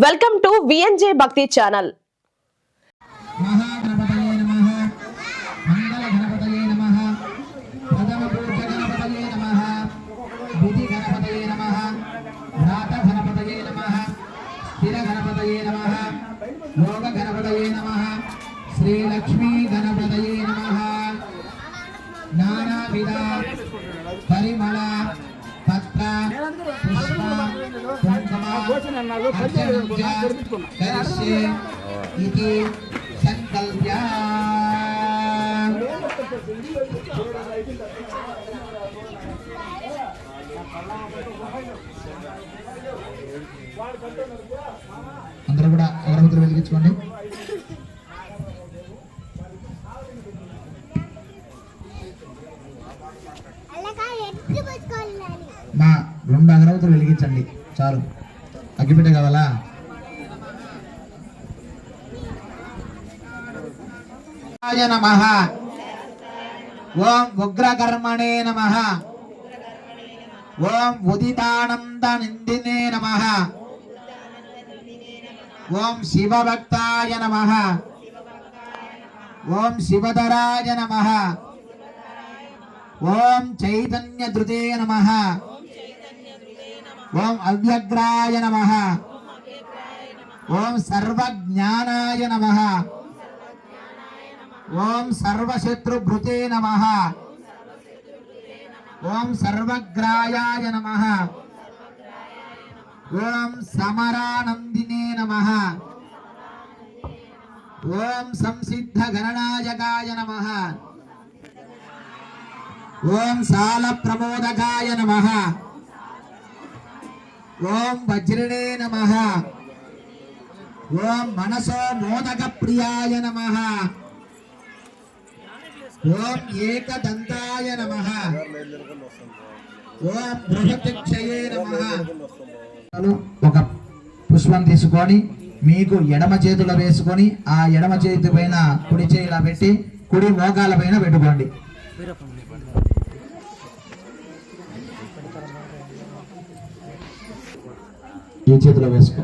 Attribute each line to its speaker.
Speaker 1: Welcome to విఎన్జే భక్తి channel
Speaker 2: మహాగణపతయే Shri Lakshmi గణపతయే నానావిధ పరిమళ పత్ర పుష్ప అందరూ కూడా అగరబత్తులు వెలిగించుకోండి. మా రెండు అగరబత్తులు వెలిగించండి. చాలు. అగ్గిపెట్ట కావాలా? నమ. ఓం ఉగ్రకర్మణే నమ. ఓం ఉదితానంద నిందినే నమ. ఓం శివభక్తాయ నమ. ఓం శివధరాయ నమ. ఓం చైతన్యధృతే నమ. ఓం అవ్యగ్రాయ నమ. ఓం సర్వజ్ఞానాయ నమ. ఓం సర్వశత్రుభృతే నమ. ఓం సర్వగ్రాయాయ నమ. ఓం సమరానందినే నమ. ఓం సంసిద్ధ గణనాయకాయ నమ. ఓం సాల ప్రమోదకాయ ఓం వజ్రిణే నమ. ఓం మనసో మోదక ప్రియాయ నమ. ఓం ఏకదంతాయ నమ. ఓం బృహతిక్షయే నమ. ఒక పుష్పం తీసుకొని మీకు ఎడమ చేతిలో వేసుకొని ఆ ఎడమ చేతి పైన కుడి చేయిలా పెట్టి కుడి మోకాల పైన పెట్టుకోండి. ఈ చేతిలో వేసుకో.